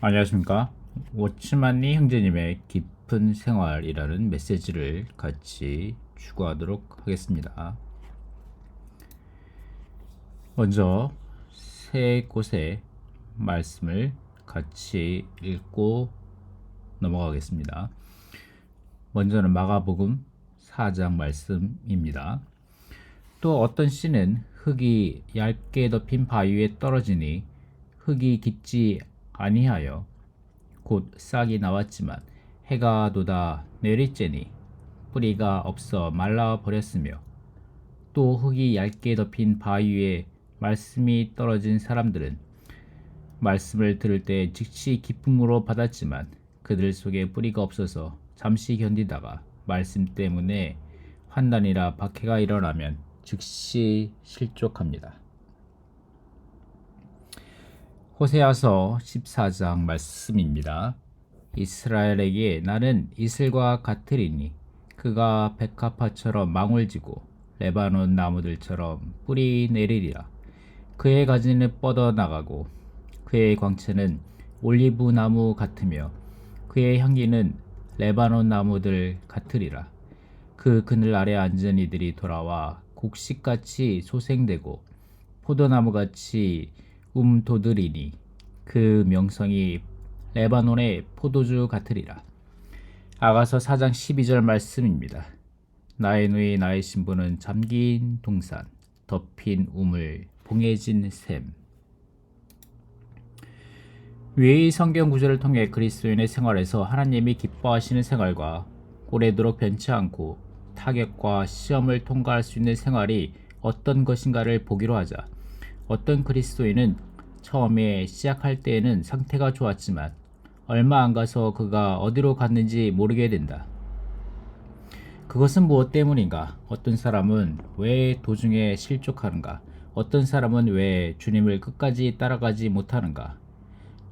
안녕하십니까. 워치만니 형제님의 깊은 생활이라는 메시지를 같이 추구하도록 하겠습니다. 먼저 세 곳의 말씀을 같이 읽고 넘어가겠습니다. 먼저는 마가복음 4장 말씀입니다. 또 어떤 씨는 흙이 얇게 덮인 바위에 떨어지니 흙이 깊지 아니하여 곧 싹이 나왔지만 해가 돋아 내리쬐니 뿌리가 없어 말라 버렸으며 또 흙이 얇게 덮인 바위 위에 말씀이 떨어진 사람들은 말씀을 들을 때 즉시 기쁨으로 받았지만 그들 속에 뿌리가 없어서 잠시 견디다가 말씀 때문에 환난이라 박해가 일어나면 즉시 실족합니다. 호세아서 14장 말씀입니다. 이스라엘에게 나는 이슬과 같으리니 그가 백합화처럼 망울지고 레바논 나무들처럼 뿌리 내리리라. 그의 가지는 뻗어 나가고 그의 광채는 올리브 나무 같으며 그의 향기는 레바논 나무들 같으리라. 그 그늘 아래 앉은 이들이 돌아와 곡식같이 소생되고 포도나무같이 움도드리니 그 명성이 레바논의 포도주 같으리라. 아가서 4장 12절 말씀입니다. 나의 누이 나의 신부는 잠긴 동산 덮인 우물 봉해진 샘 위의 성경 구절을 통해 그리스도인의 생활에서 하나님이 기뻐하시는 생활과 오래도록 변치 않고 타격과 시험을 통과할 수 있는 생활이 어떤 것인가를 보기로 하자. 어떤 그리스도인은 처음에 시작할 때에는 상태가 좋았지만 얼마 안 가서 그가 어디로 갔는지 모르게 된다. 그것은 무엇 때문인가? 어떤 사람은 왜 도중에 실족하는가? 어떤 사람은 왜 주님을 끝까지 따라가지 못하는가?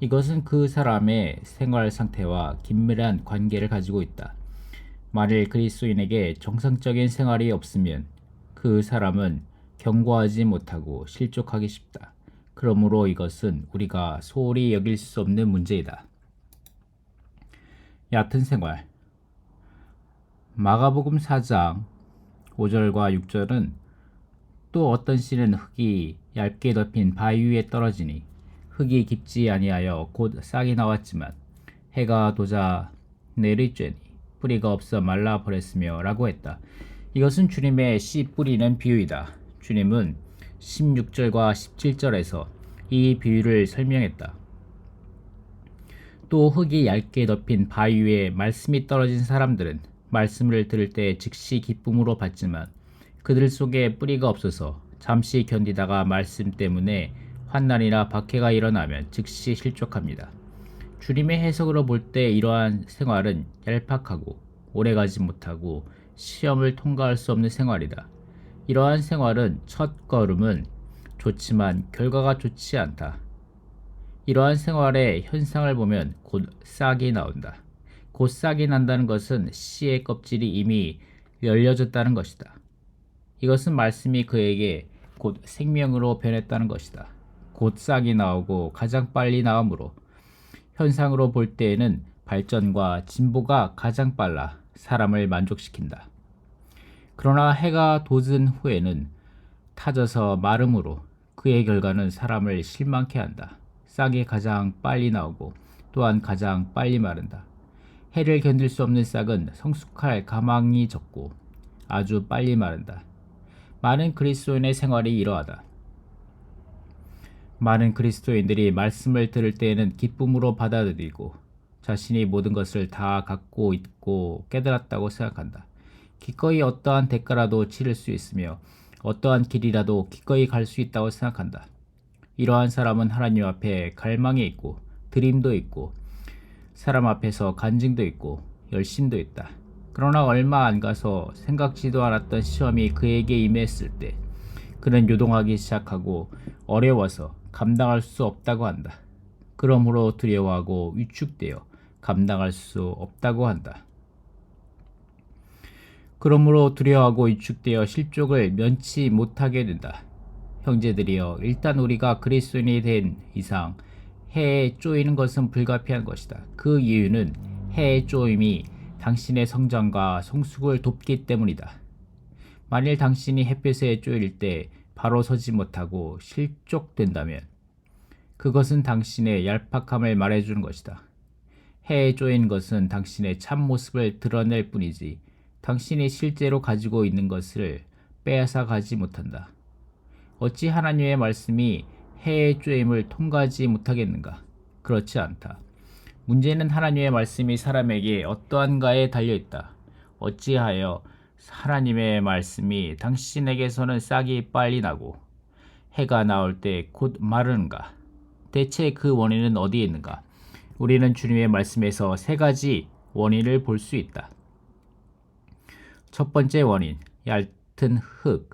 이것은 그 사람의 생활 상태와 긴밀한 관계를 가지고 있다. 만일 그리스도인에게 정상적인 생활이 없으면 그 사람은 경고하지 못하고 실족하기 쉽다. 그러므로 이것은 우리가 소홀히 여길 수 없는 문제이다. 얕은 생활 마가복음 4장 5절과 6절은 또 어떤 씨는 흙이 얇게 덮인 바위 위에 떨어지니 흙이 깊지 아니하여 곧 싹이 나왔지만 해가 도자 내리 쬐니 뿌리가 없어 말라 버렸으며 라고 했다. 이것은 주님의 씨 뿌리는 비유이다. 주님은 16절과 17절에서 이 비유를 설명했다. 또 흙이 얇게 덮인 바위 위에 말씀이 떨어진 사람들은 말씀을 들을 때 즉시 기쁨으로 받지만 그들 속에 뿌리가 없어서 잠시 견디다가 말씀 때문에 환난이나 박해가 일어나면 즉시 실족합니다. 주님의 해석으로 볼 때 이러한 생활은 얄팍하고 오래가지 못하고 시험을 통과할 수 없는 생활이다. 이러한 생활은 첫 걸음은 좋지만 결과가 좋지 않다. 이러한 생활의 현상을 보면 곧 싹이 나온다. 곧 싹이 난다는 것은 씨의 껍질이 이미 열려졌다는 것이다. 이것은 말씀이 그에게 곧 생명으로 변했다는 것이다. 곧 싹이 나오고 가장 빨리 나오므로 현상으로 볼 때에는 발전과 진보가 가장 빨라 사람을 만족시킨다. 그러나 해가 돋은 후에는 타져서 마름으로 그의 결과는 사람을 실망케 한다. 싹이 가장 빨리 나오고 또한 가장 빨리 마른다. 해를 견딜 수 없는 싹은 성숙할 가망이 적고 아주 빨리 마른다. 많은 그리스도인의 생활이 이러하다. 많은 그리스도인들이 말씀을 들을 때에는 기쁨으로 받아들이고 자신이 모든 것을 다 갖고 있고 깨달았다고 생각한다. 기꺼이 어떠한 대가라도 치를 수 있으며 어떠한 길이라도 기꺼이 갈 수 있다고 생각한다. 이러한 사람은 하나님 앞에 갈망이 있고 드림도 있고 사람 앞에서 간증도 있고 열심도 있다. 그러나 얼마 안 가서 생각지도 않았던 시험이 그에게 임했을 때 그는 요동하기 시작하고 어려워서 감당할 수 없다고 한다. 그러므로 두려워하고 위축되어 감당할 수 없다고 한다. 그러므로 두려워하고 위축되어 실족을 면치 못하게 된다. 형제들이여 일단 우리가 그리스도인이 된 이상 해에 쪼이는 것은 불가피한 것이다. 그 이유는 해에 쪼임이 당신의 성장과 성숙을 돕기 때문이다. 만일 당신이 햇볕에 쪼일 때 바로 서지 못하고 실족된다면 그것은 당신의 얄팍함을 말해주는 것이다. 해에 쪼인 것은 당신의 참모습을 드러낼 뿐이지 당신이 실제로 가지고 있는 것을 빼앗아 가지 못한다. 어찌 하나님의 말씀이 해의 쪼임을 통과하지 못하겠는가? 그렇지 않다. 문제는 하나님의 말씀이 사람에게 어떠한가에 달려 있다. 어찌하여 하나님의 말씀이 당신에게서는 싹이 빨리 나고 해가 나올 때 곧 마르는가? 대체 그 원인은 어디에 있는가? 우리는 주님의 말씀에서 세 가지 원인을 볼 수 있다. 첫 번째 원인, 얇은 흙.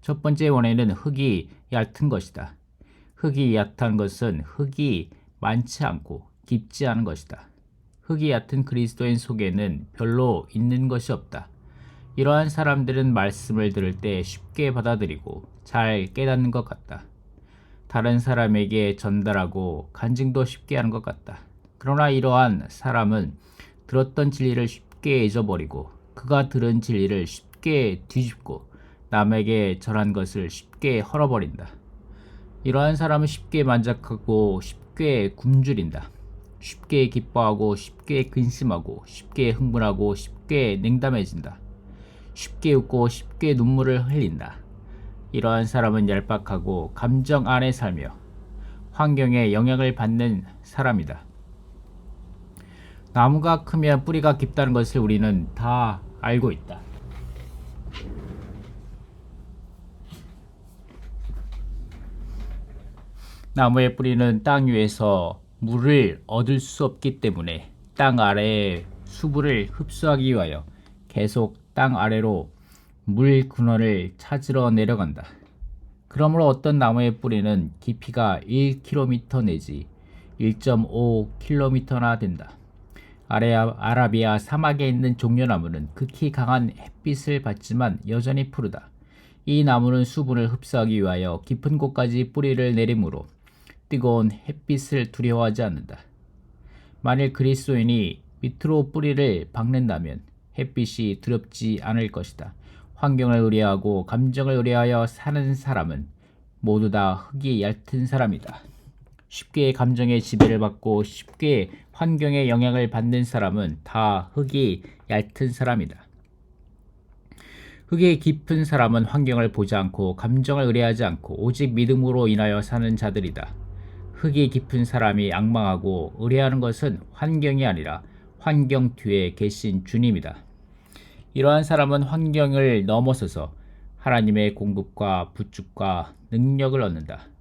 첫 번째 원인은 흙이 얕은 것이다. 흙이 얕은 것은 흙이 많지 않고 깊지 않은 것이다. 흙이 얕은 그리스도인 속에는 별로 있는 것이 없다. 이러한 사람들은 말씀을 들을 때 쉽게 받아들이고 잘 깨닫는 것 같다. 다른 사람에게 전달하고 간증도 쉽게 하는 것 같다. 그러나 이러한 사람은 들었던 진리를 쉽게 잊어버리고 그가 들은 진리를 쉽게 뒤집고 남에게 전한 것을 쉽게 헐어버린다. 이러한 사람은 쉽게 만족하고 쉽게 굶주린다. 쉽게 기뻐하고 쉽게 근심하고 쉽게 흥분하고 쉽게 냉담해진다. 쉽게 웃고 쉽게 눈물을 흘린다. 이러한 사람은 얄팍하고 감정 안에 살며 환경에 영향을 받는 사람이다. 나무가 크면 뿌리가 깊다는 것을 우리는 다 알고 있다. 나무의 뿌리는 땅 위에서 물을 얻을 수 없기 때문에 땅 아래의 수분을 흡수하기 위하여 계속 땅 아래로 물 근원을 찾으러 내려간다. 그러므로 어떤 나무의 뿌리는 깊이가 1km 내지 1.5km나 된다. 아라비아 사막에 있는 종려나무는 극히 강한 햇빛을 받지만 여전히 푸르다. 이 나무는 수분을 흡수하기 위하여 깊은 곳까지 뿌리를 내리므로 뜨거운 햇빛을 두려워하지 않는다. 만일 그리스도인이 밑으로 뿌리를 박는다면 햇빛이 두렵지 않을 것이다. 환경을 의뢰하고 감정을 의뢰하여 사는 사람은 모두 다 흙이 얇은 사람이다. 쉽게 감정의 지배를 받고 쉽게 환경의 영향을 받는 사람은 다 흙이 얇은 사람이다. 흙이 깊은 사람은 환경을 보지 않고 감정을 의뢰하지 않고 오직 믿음으로 인하여 사는 자들이다. 흙이 깊은 사람이 악망하고 의뢰하는 것은 환경이 아니라 환경 뒤에 계신 주님이다. 이러한 사람은 환경을 넘어서서 하나님의 공급과 부축과 능력을 얻는다.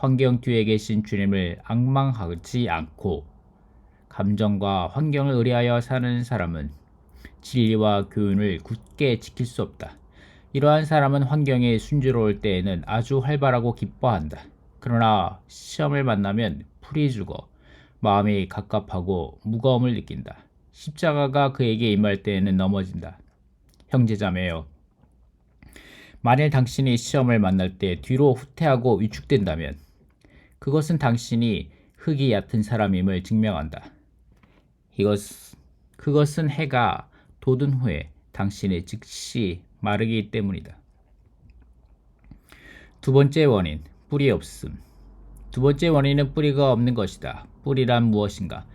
환경 뒤에 계신 주님을 악망하지 않고 감정과 환경을 의뢰하여 사는 사람은 진리와 교훈을 굳게 지킬 수 없다. 이러한 사람은 환경에 순조로울 때에는 아주 활발하고 기뻐한다. 그러나 시험을 만나면 풀이 죽어 마음이 갑갑하고 무거움을 느낀다. 십자가가 그에게 임할 때에는 넘어진다. 형제자매여, 만일 당신이 시험을 만날 때 뒤로 후퇴하고 위축된다면 그것은 당신이 흙이 얕은 사람임을 증명한다. 이것, 그것은 해가 돋은 후에 당신이 즉시 마르기 때문이다. 두 번째 원인, 뿌리 없음. 두 번째 원인은 뿌리가 없는 것이다. 뿌리란 무엇인가?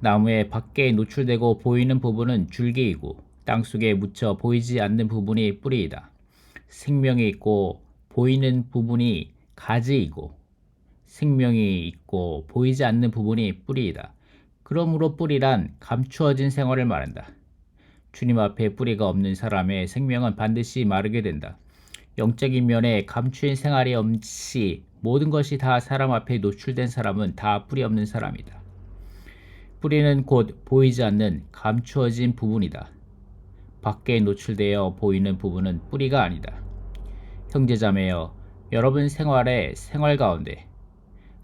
나무의 밖에 노출되고 보이는 부분은 줄기이고 땅속에 묻혀 보이지 않는 부분이 뿌리이다. 생명이 있고 보이는 부분이 가지이고 생명이 있고 보이지 않는 부분이 뿌리이다. 그러므로 뿌리란 감추어진 생활을 말한다. 주님 앞에 뿌리가 없는 사람의 생명은 반드시 마르게 된다. 영적인 면에 감추인 생활이 없이 모든 것이 다 사람 앞에 노출된 사람은 다 뿌리 없는 사람이다. 뿌리는 곧 보이지 않는 감추어진 부분이다. 밖에 노출되어 보이는 부분은 뿌리가 아니다. 형제자매여, 여러분 생활의 생활 가운데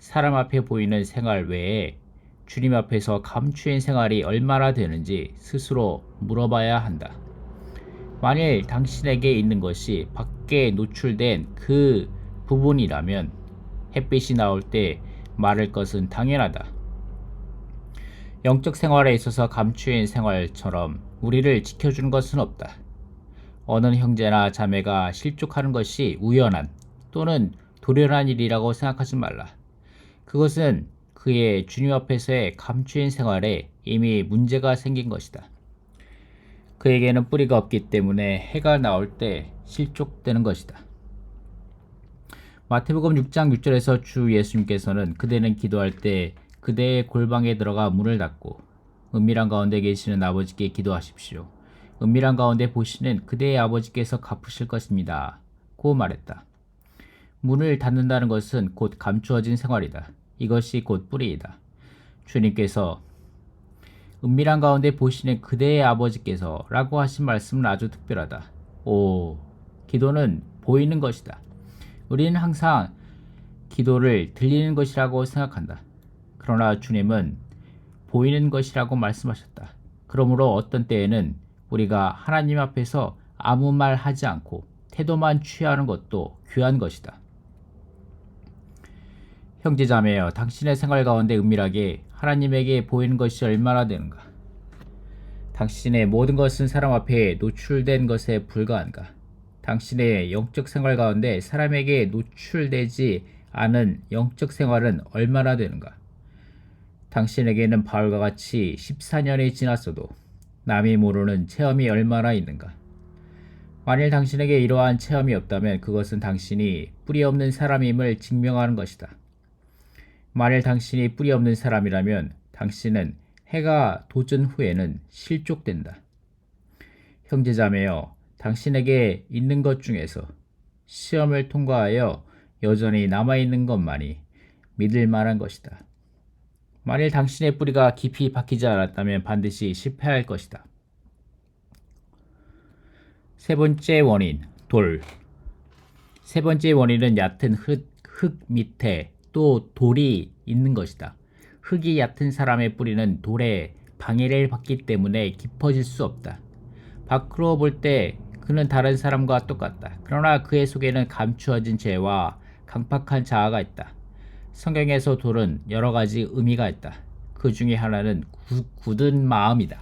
사람 앞에 보이는 생활 외에 주님 앞에서 감추인 생활이 얼마나 되는지 스스로 물어봐야 한다. 만일 당신에게 있는 것이 밖에 노출된 그 부분이라면 햇빛이 나올 때 말할 것은 당연하다. 영적 생활에 있어서 감추인 생활처럼 우리를 지켜주는 것은 없다. 어느 형제나 자매가 실족하는 것이 우연한 또는 도련한 일이라고 생각하지 말라. 그것은 그의 주님 앞에서의 감추인 생활에 이미 문제가 생긴 것이다. 그에게는 뿌리가 없기 때문에 해가 나올 때 실족되는 것이다. 마태복음 6장 6절에서 주 예수님께서는 그대는 기도할 때 그대의 골방에 들어가 문을 닫고 은밀한 가운데 계시는 아버지께 기도하십시오. 은밀한 가운데 보시는 그대의 아버지께서 갚으실 것입니다. 고 말했다. 문을 닫는다는 것은 곧 감추어진 생활이다. 이것이 곧 뿌리이다. 주님께서 은밀한 가운데 보시는 그대의 아버지께서 라고 하신 말씀은 아주 특별하다. 오, 기도는 보이는 것이다. 우리는 항상 기도를 들리는 것이라고 생각한다. 그러나 주님은 보이는 것이라고 말씀하셨다. 그러므로 어떤 때에는 우리가 하나님 앞에서 아무 말 하지 않고 태도만 취하는 것도 귀한 것이다. 형제자매여, 당신의 생활 가운데 은밀하게 하나님에게 보이는 것이 얼마나 되는가? 당신의 모든 것은 사람 앞에 노출된 것에 불과한가? 당신의 영적 생활 가운데 사람에게 노출되지 않은 영적 생활은 얼마나 되는가? 당신에게는 바울과 같이 14년이 지났어도 남이 모르는 체험이 얼마나 있는가? 만일 당신에게 이러한 체험이 없다면 그것은 당신이 뿌리 없는 사람임을 증명하는 것이다. 만일 당신이 뿌리 없는 사람이라면 당신은 해가 도전 후에는 실족된다. 형제자매여, 당신에게 있는 것 중에서 시험을 통과하여 여전히 남아있는 것만이 믿을 만한 것이다. 만일 당신의 뿌리가 깊이 박히지 않았다면 반드시 실패할 것이다. 세 번째 원인, 돌. 세 번째 원인은 얕은 흙, 흙 밑에 또 돌이 있는 것이다. 흙이 얕은 사람의 뿌리는 돌에 방해를 받기 때문에 깊어질 수 없다. 밖으로 볼 때 그는 다른 사람과 똑같다. 그러나 그의 속에는 감추어진 죄와 강팍한 자아가 있다. 성경에서 돌은 여러 가지 의미가 있다. 그 중에 하나는 구, 굳은 마음이다.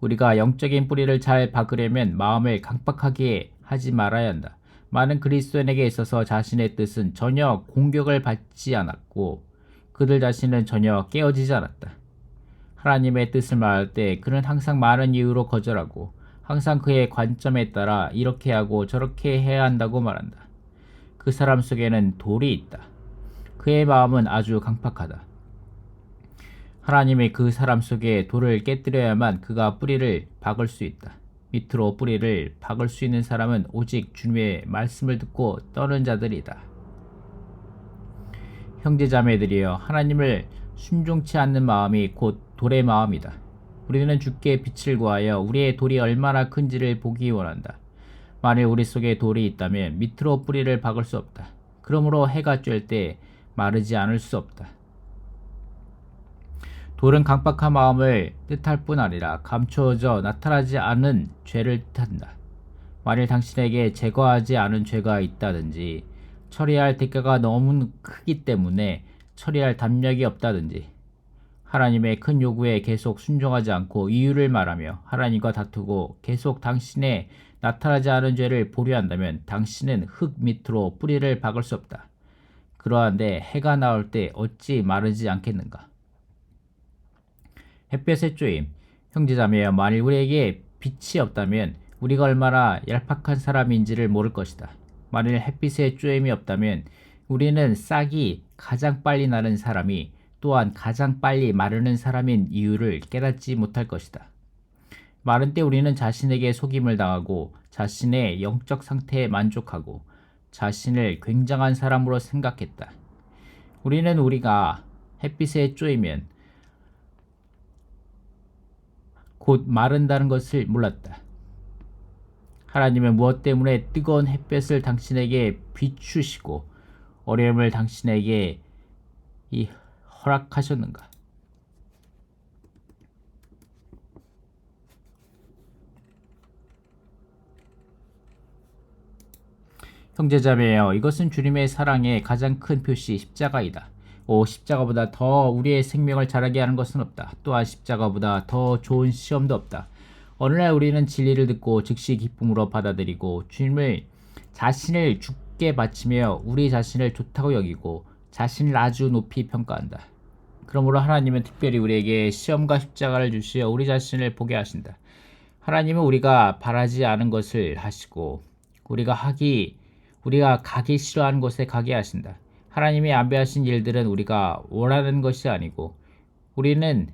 우리가 영적인 뿌리를 잘 박으려면 마음을 강박하게 하지 말아야 한다. 많은 그리스도인에게 있어서 자신의 뜻은 전혀 공격을 받지 않았고 그들 자신은 전혀 깨어지지 않았다. 하나님의 뜻을 말할 때 그는 항상 많은 이유로 거절하고 항상 그의 관점에 따라 이렇게 하고 저렇게 해야 한다고 말한다. 그 사람 속에는 돌이 있다. 그의 마음은 아주 강팍하다. 하나님이 그 사람 속에 돌을 깨뜨려야만 그가 뿌리를 박을 수 있다. 밑으로 뿌리를 박을 수 있는 사람은 오직 주님의 말씀을 듣고 떠는 자들이다. 형제자매들이여 하나님을 순종치 않는 마음이 곧 돌의 마음이다. 우리는 주께 빛을 구하여 우리의 돌이 얼마나 큰지를 보기 원한다. 만일 우리 속에 돌이 있다면 밑으로 뿌리를 박을 수 없다. 그러므로 해가 쬐 때 마르지 않을 수 없다. 돌은 강박한 마음을 뜻할 뿐 아니라 감추어져 나타나지 않은 죄를 뜻한다. 만일 당신에게 제거하지 않은 죄가 있다든지 처리할 대가가 너무 크기 때문에 처리할 담력이 없다든지 하나님의 큰 요구에 계속 순종하지 않고 이유를 말하며 하나님과 다투고 계속 당신의 나타나지 않은 죄를 보류한다면 당신은 흙 밑으로 뿌리를 박을 수 없다. 그러한데 해가 나올 때 어찌 마르지 않겠는가? 햇볕의 쪼임, 형제자매여 만일 우리에게 빛이 없다면 우리가 얼마나 얄팍한 사람인지를 모를 것이다. 만일 햇빛의 쪼임이 없다면 우리는 싹이 가장 빨리 나는 사람이 또한 가장 빨리 마르는 사람인 이유를 깨닫지 못할 것이다. 마른 때 우리는 자신에게 속임을 당하고 자신의 영적 상태에 만족하고 자신을 굉장한 사람으로 생각했다. 우리는 우리가 햇빛에 쪼이면 곧 마른다는 것을 몰랐다. 하나님은 무엇 때문에 뜨거운 햇볕을 당신에게 비추시고 어려움을 당신에게 이 허락하셨는가? 형제자매여 이것은 주님의 사랑의 가장 큰 표시 십자가이다. 오 십자가보다 더 우리의 생명을 자라게 하는 것은 없다. 또한 십자가보다 더 좋은 시험도 없다. 어느 날 우리는 진리를 듣고 즉시 기쁨으로 받아들이고 주님을 자신을 죽게 바치며 우리 자신을 좋다고 여기고 자신을 아주 높이 평가한다. 그러므로 하나님은 특별히 우리에게 시험과 십자가를 주시어 우리 자신을 보게 하신다. 하나님은 우리가 바라지 않은 것을 하시고 우리가 하기 우리가 가기 싫어하는 곳에 가게 하신다. 하나님이 안배하신 일들은 우리가 원하는 것이 아니고 우리는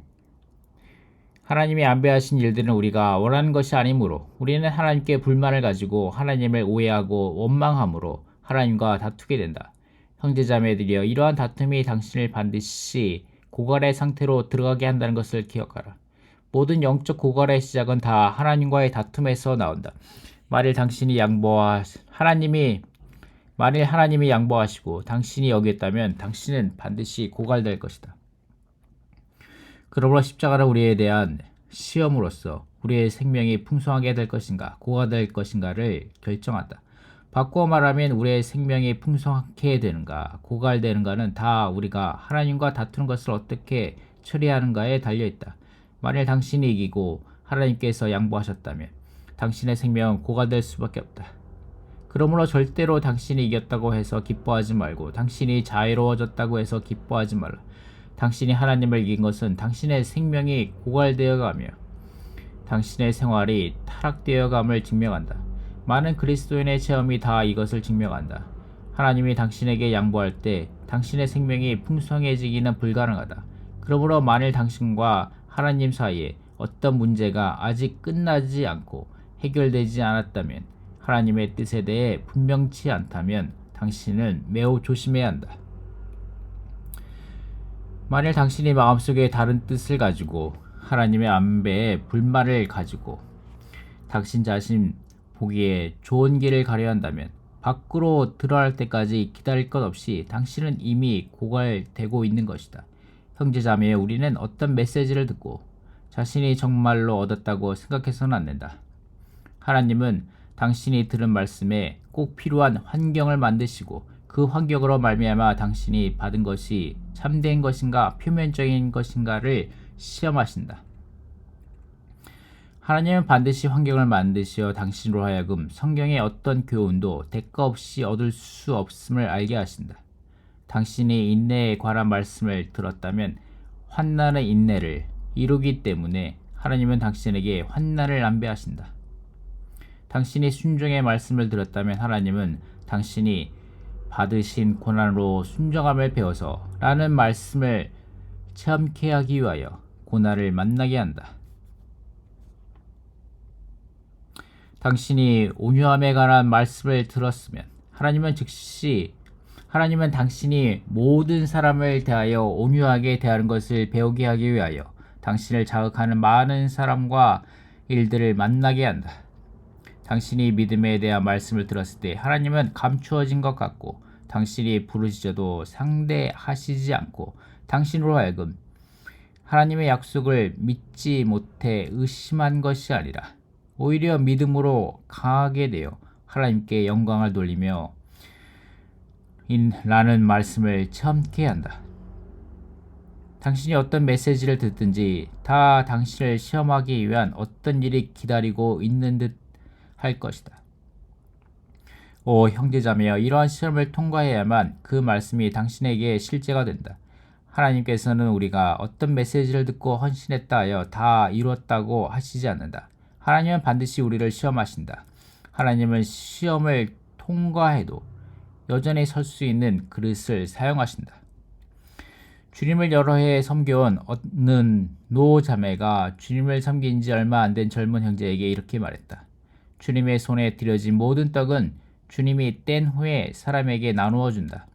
하나님이 안배하신 일들은 우리가 원하는 것이 아니므로 우리는 하나님께 불만을 가지고 하나님을 오해하고 원망함으로 하나님과 다투게 된다. 형제자매들이여 이러한 다툼이 당신을 반드시 고갈의 상태로 들어가게 한다는 것을 기억하라. 모든 영적 고갈의 시작은 다 하나님과의 다툼에서 나온다. 만일 당신이 양보하 하나님이 만일 하나님이 양보하시고 당신이 여기했다면 당신은 반드시 고갈될 것이다. 그러므로 십자가는 우리에 대한 시험으로서 우리의 생명이 풍성하게 될 것인가 고갈될 것인가를 결정한다. 바꾸어 말하면 우리의 생명이 풍성하게 되는가 고갈되는가는 다 우리가 하나님과 다투는 것을 어떻게 처리하는가에 달려 있다. 만일 당신이 이기고 하나님께서 양보하셨다면 당신의 생명은 고갈될 수밖에 없다. 그러므로 절대로 당신이 이겼다고 해서 기뻐하지 말고 당신이 자유로워졌다고 해서 기뻐하지 말라. 당신이 하나님을 이긴 것은 당신의 생명이 고갈되어 가며 당신의 생활이 타락되어 감을 증명한다. 많은 그리스도인의 체험이 다 이것을 증명한다. 하나님이 당신에게 양보할 때 당신의 생명이 풍성해지기는 불가능하다. 그러므로 만일 당신과 하나님 사이에 어떤 문제가 아직 끝나지 않고 해결되지 않았다면 하나님의 뜻에 대해 분명치 않다면 당신은 매우 조심해야 한다. 만일 당신이 마음속에 다른 뜻을 가지고 하나님의 안배에 불만을 가지고 당신 자신 보기에 좋은 길을 가려 한다면 밖으로 들어갈 때까지 기다릴 것 없이 당신은 이미 고갈되고 있는 것이다. 형제자매에 우리는 어떤 메시지를 듣고 자신이 정말로 얻었다고 생각해서는 안 된다. 하나님은 당신이 들은 말씀에 꼭 필요한 환경을 만드시고 그 환경으로 말미암아 당신이 받은 것이 참된 것인가 표면적인 것인가를 시험하신다. 하나님은 반드시 환경을 만드시어 당신으로 하여금 성경의 어떤 교훈도 대가 없이 얻을 수 없음을 알게 하신다. 당신이 인내에 관한 말씀을 들었다면 환난의 인내를 이루기 때문에 하나님은 당신에게 환난을 안배하신다. 당신이 순종의 말씀을 들었다면 하나님은 당신이 받으신 고난으로 순종함을 배워서 라는 말씀을 체험케 하기 위하여 고난을 만나게 한다. 당신이 온유함에 관한 말씀을 들었으면 하나님은 즉시 하나님은 당신이 모든 사람을 대하여 온유하게 대하는 것을 배우게 하기 위하여 당신을 자극하는 많은 사람과 일들을 만나게 한다. 당신이 믿음에 대한 말씀을 들었을 때 하나님은 감추어진 것 같고 당신이 부르짖어도 상대하시지 않고 당신으로 하여금 하나님의 약속을 믿지 못해 의심한 것이 아니라 오히려 믿음으로 강하게 되어 하나님께 영광을 돌리며 라는 말씀을 참게 한다. 당신이 어떤 메시지를 듣든지 다 당신을 시험하기 위한 어떤 일이 기다리고 있는 듯 할 것이다. 오 형제자매여 이러한 시험을 통과해야만 그 말씀이 당신에게 실제가 된다. 하나님께서는 우리가 어떤 메시지를 듣고 헌신했다 하여 다 이루었다고 하시지 않는다. 하나님은 반드시 우리를 시험하신다. 하나님은 시험을 통과해도 여전히 설 수 있는 그릇을 사용하신다. 주님을 여러 해 섬겨온 어느 노 자매가 주님을 섬긴 지 얼마 안 된 젊은 형제에게 이렇게 말했다. 주님의 손에 들여진 모든 떡은 주님이 뗀 후에 사람에게 나누어 준다.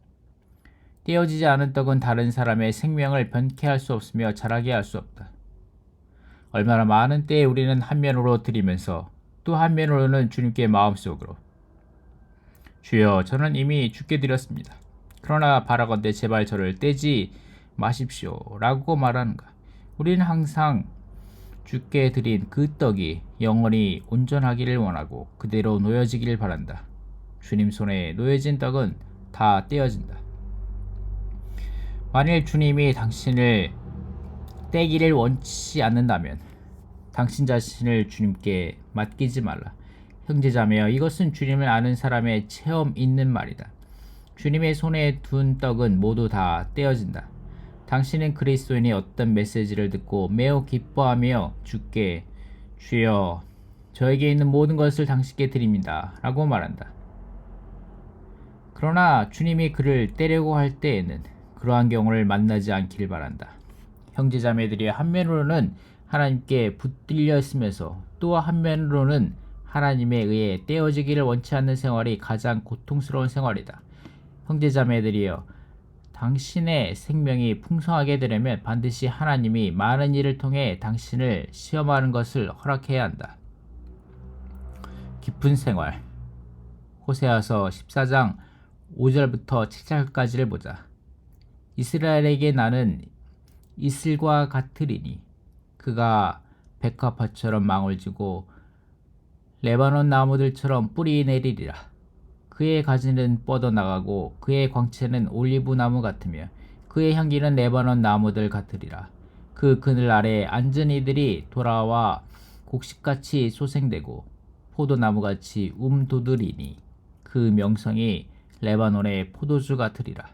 떼어지지 않은 떡은 다른 사람의 생명을 변케 할 수 없으며 자라게 할 수 없다. 얼마나 많은 때에 우리는 한 면으로 드리면서 또 한 면으로는 주님께 마음속으로 주여 저는 이미 죽게 드렸습니다. 그러나 바라건대 제발 저를 떼지 마십시오 라고 말하는가. 우리는 항상 주께 드린 그 떡이 영원히 온전하기를 원하고 그대로 놓여지기를 바란다. 주님 손에 놓여진 떡은 다 떼어진다. 만일 주님이 당신을 떼기를 원치 않는다면 당신 자신을 주님께 맡기지 말라. 형제자매여 이것은 주님을 아는 사람의 체험 있는 말이다. 주님의 손에 둔 떡은 모두 다 떼어진다. 당신은 그리스도인이 어떤 메시지를 듣고 매우 기뻐하며 주께 주여 저에게 있는 모든 것을 당신께 드립니다. 라고 말한다. 그러나 주님이 그를 때려고 할 때에는 그러한 경우를 만나지 않기를 바란다. 형제자매들이 한면으로는 하나님께 붙들려 있으면서 또 한면으로는 하나님에 의해 떼어지기를 원치 않는 생활이 가장 고통스러운 생활이다. 형제자매들이여 당신의 생명이 풍성하게 되려면 반드시 하나님이 많은 일을 통해 당신을 시험하는 것을 허락해야 한다. 깊은 생활 호세아서 14장 5절부터 7절까지를 보자. 이스라엘에게 나는 이슬과 같으리니 그가 백합화처럼 망을 지고 레바논 나무들처럼 뿌리 내리리라. 그의 가지는 뻗어나가고 그의 광채는 올리브 나무 같으며 그의 향기는 레바논 나무들 같으리라. 그 그늘 아래 앉은 이들이 돌아와 곡식같이 소생되고 포도나무같이 움도들이니 그 명성이 레바논의 포도주 같으리라.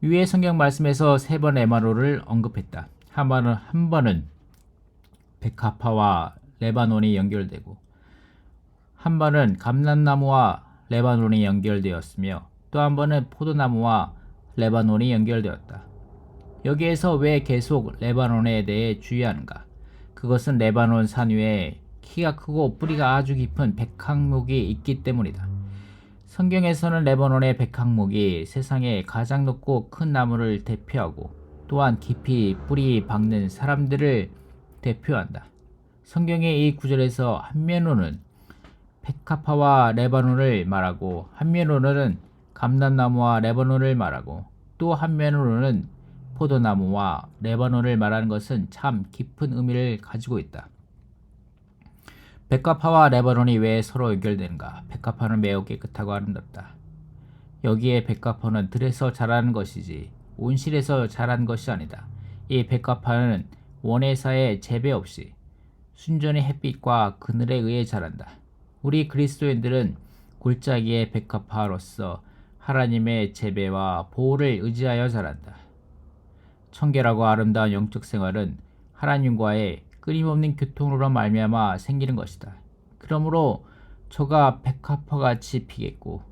위의 성경 말씀에서 세 번 에마로를 언급했다. 한 번은 한 번은 백합화와 레바논이 연결되고 한 번은 감람나무와 레바논이 연결되었으며 또 한 번은 포도나무와 레바논이 연결되었다. 여기에서 왜 계속 레바논에 대해 주의하는가? 그것은 레바논 산 위에 키가 크고 뿌리가 아주 깊은 백항목이 있기 때문이다. 성경에서는 레바논의 백항목이 세상에 가장 높고 큰 나무를 대표하고 또한 깊이 뿌리 박는 사람들을 대표한다. 성경의 이 구절에서 한면으로는 백합화와 레바논을 말하고 한면으로는 감람나무와 레바논을 말하고 또 한면으로는 포도나무와 레바논을 말하는 것은 참 깊은 의미를 가지고 있다. 백합화와 레바논이 왜 서로 연결되는가? 백합화는 매우 깨끗하고 아름답다. 여기에 백합화는 들에서 자라는 것이지 온실에서 자란 것이 아니다. 이 백합화는 원예사의 재배 없이 순전히 햇빛과 그늘에 의해 자란다. 우리 그리스도인들은 골짜기의 백합화로서 하나님의 재배와 보호를 의지하여 자란다. 청결하고 아름다운 영적 생활은 하나님과의 끊임없는 교통으로 말미암아 생기는 것이다. 그러므로 저가 백합화같이 피겠고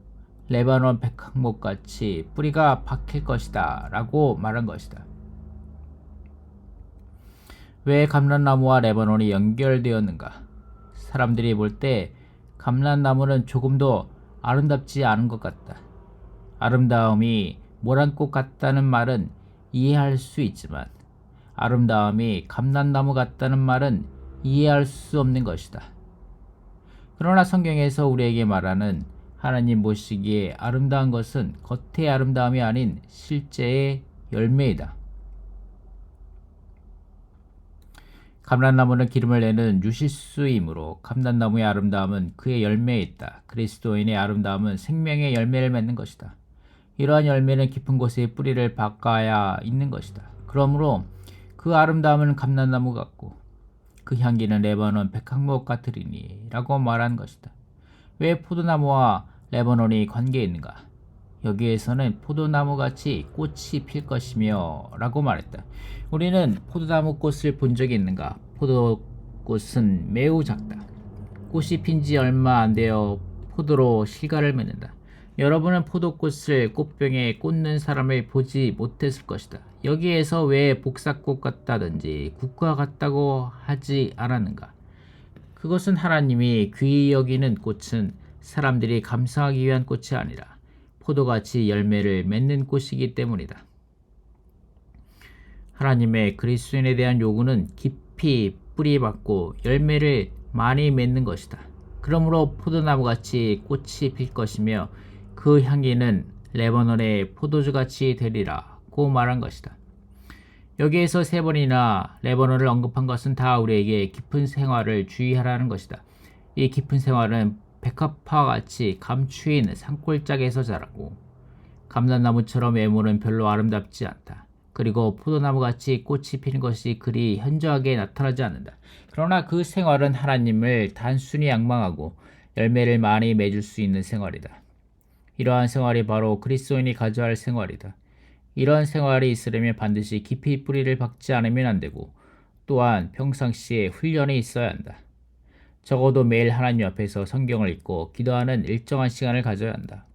레바논 백항목같이 뿌리가 박힐 것이다 라고 말한 것이다. 왜 감람나무와 레바논이 연결되었는가? 사람들이 볼 때 감람나무는 조금도 아름답지 않은 것 같다. 아름다움이 모란꽃 같다는 말은 이해할 수 있지만 아름다움이 감람나무 같다는 말은 이해할 수 없는 것이다. 그러나 성경에서 우리에게 말하는 하나님 보시기에 아름다운 것은 겉의 아름다움이 아닌 실제의 열매이다. 감람나무는 기름을 내는 유실수이므로 감람나무의 아름다움은 그의 열매에 있다. 그리스도인의 아름다움은 생명의 열매를 맺는 것이다. 이러한 열매는 깊은 곳에 뿌리를 박아야 있는 것이다. 그러므로 그 아름다움은 감람나무 같고 그 향기는 레바논 백항목 같으리니 라고 말한 것이다. 왜 포도나무와 레바논이 관계 있는가? 여기에서는 포도나무 같이 꽃이 필 것이며 라고 말했다. 우리는 포도나무 꽃을 본 적이 있는가? 포도꽃은 매우 작다. 꽃이 핀 지 얼마 안 되어 포도로 실과를 맺는다. 여러분은 포도꽃을 꽃병에 꽂는 사람을 보지 못했을 것이다. 여기에서 왜 복사꽃 같다든지 국화 같다고 하지 않았는가? 그것은 하나님이 귀히 여기는 꽃은 사람들이 감상하기 위한 꽃이 아니라 포도같이 열매를 맺는 꽃이기 때문이다. 하나님의 그리스도인에 대한 요구는 깊이 뿌리 받고 열매를 많이 맺는 것이다. 그러므로 포도나무같이 꽃이 필 것이며 그 향기는 레바논의 포도주같이 되리라고 말한 것이다. 여기에서 세 번이나 레바논을 언급한 것은 다 우리에게 깊은 생활을 주의하라는 것이다. 이 깊은 생활은 백합화 같이 감추인 산골짜기에서 자라고 감람나무처럼 외모는 별로 아름답지 않다. 그리고 포도나무같이 꽃이 피는 것이 그리 현저하게 나타나지 않는다. 그러나 그 생활은 하나님을 단순히 양망하고 열매를 많이 맺을 수 있는 생활이다. 이러한 생활이 바로 그리스도인이 가져야 할 생활이다. 이런 생활이 있으려면 반드시 깊이 뿌리를 박지 않으면 안 되고 또한 평상시에 훈련이 있어야 한다. 적어도 매일 하나님 앞에서 성경을 읽고 기도하는 일정한 시간을 가져야 한다.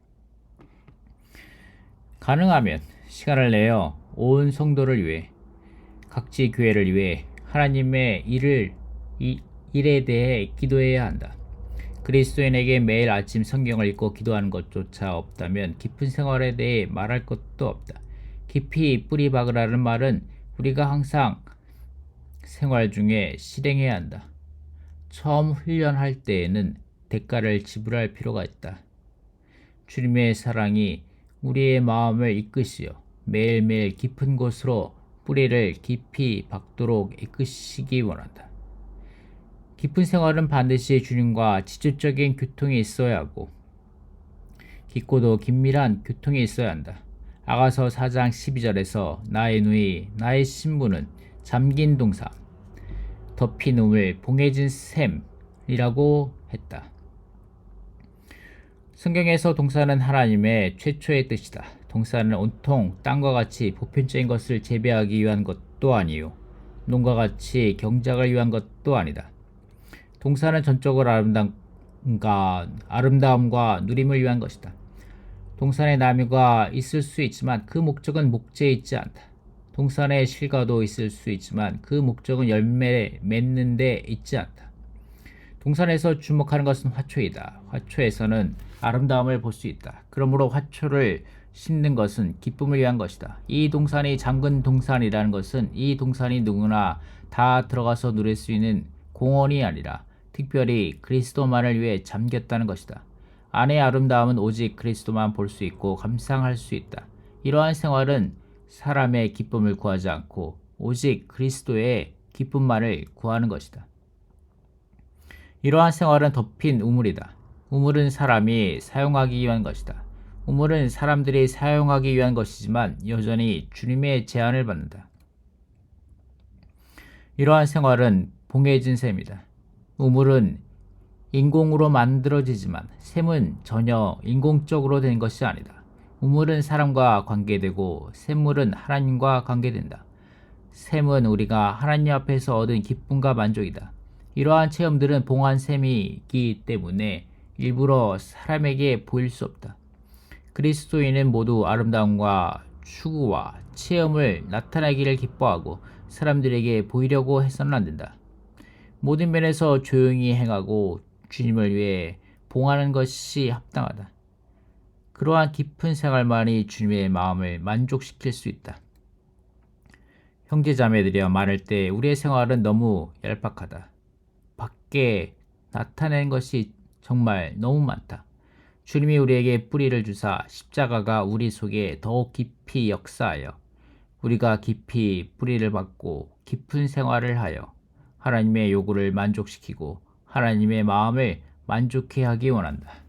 가능하면 시간을 내어 온 성도를 위해 각지 교회를 위해 하나님의 일을 이, 일에 대해 기도해야 한다. 그리스도인에게 매일 아침 성경을 읽고 기도하는 것조차 없다면 깊은 생활에 대해 말할 것도 없다. 깊이 뿌리 박으라는 말은 우리가 항상 생활 중에 실행해야 한다. 처음 훈련할 때에는 대가를 지불할 필요가 있다. 주님의 사랑이 우리의 마음을 이끄시어 매일매일 깊은 곳으로 뿌리를 깊이 박도록 이끄시기 원한다. 깊은 생활은 반드시 주님과 직접적인 교통이 있어야 하고 깊고도 긴밀한 교통이 있어야 한다. 아가서 4장 12절에서 나의 누이 나의 신부는 잠긴 동사 우물 봉해진 샘이라고 했다. 성경에서 동사는 하나님의 최초의 뜻이다. 동사는 온통 땅과 같이 보편적인 것을 재배하기 위한 것도 아니요. 농과 같이 경작을 위한 것도 아니다. 동사는 전적으로 아름다움과, 아름다움과 누림을 위한 것이다. 동산에 나무가 있을 수 있지만 그 목적은 목재에 있지 않다. 동산에 실과도 있을 수 있지만 그 목적은 열매 맺는 데 있지 않다. 동산에서 주목하는 것은 화초이다. 화초에서는 아름다움을 볼 수 있다. 그러므로 화초를 심는 것은 기쁨을 위한 것이다. 이 동산이 잠근 동산이라는 것은 이 동산이 누구나 다 들어가서 누릴 수 있는 공원이 아니라 특별히 그리스도만을 위해 잠겼다는 것이다. 안의 아름다움은 오직 그리스도만 볼 수 있고 감상할 수 있다. 이러한 생활은 사람의 기쁨을 구하지 않고 오직 그리스도의 기쁨만을 구하는 것이다. 이러한 생활은 덮인 우물이다. 우물은 사람이 사용하기 위한 것이다. 우물은 사람들이 사용하기 위한 것이지만 여전히 주님의 제한을 받는다. 이러한 생활은 봉해진 셈이다. 우물은 인공으로 만들어지지만 샘은 전혀 인공적으로 된 것이 아니다. 우물은 사람과 관계되고 샘물은 하나님과 관계된다. 샘은 우리가 하나님 앞에서 얻은 기쁨과 만족이다. 이러한 체험들은 봉한 셈이기 때문에 일부러 사람에게 보일 수 없다. 그리스도인은 모두 아름다움과 추구와 체험을 나타내기를 기뻐하고 사람들에게 보이려고 해서는 안 된다. 모든 면에서 조용히 행하고 주님을 위해 봉하는 것이 합당하다. 그러한 깊은 생활만이 주님의 마음을 만족시킬 수 있다. 형제 자매들이여 말할 때 우리의 생활은 너무 얄팍하다. 밖에 나타낸 것이 정말 너무 많다. 주님이 우리에게 뿌리를 주사 십자가가 우리 속에 더욱 깊이 역사하여 우리가 깊이 뿌리를 받고 깊은 생활을 하여 하나님의 요구를 만족시키고 하나님의 마음을 만족해 하기 원한다.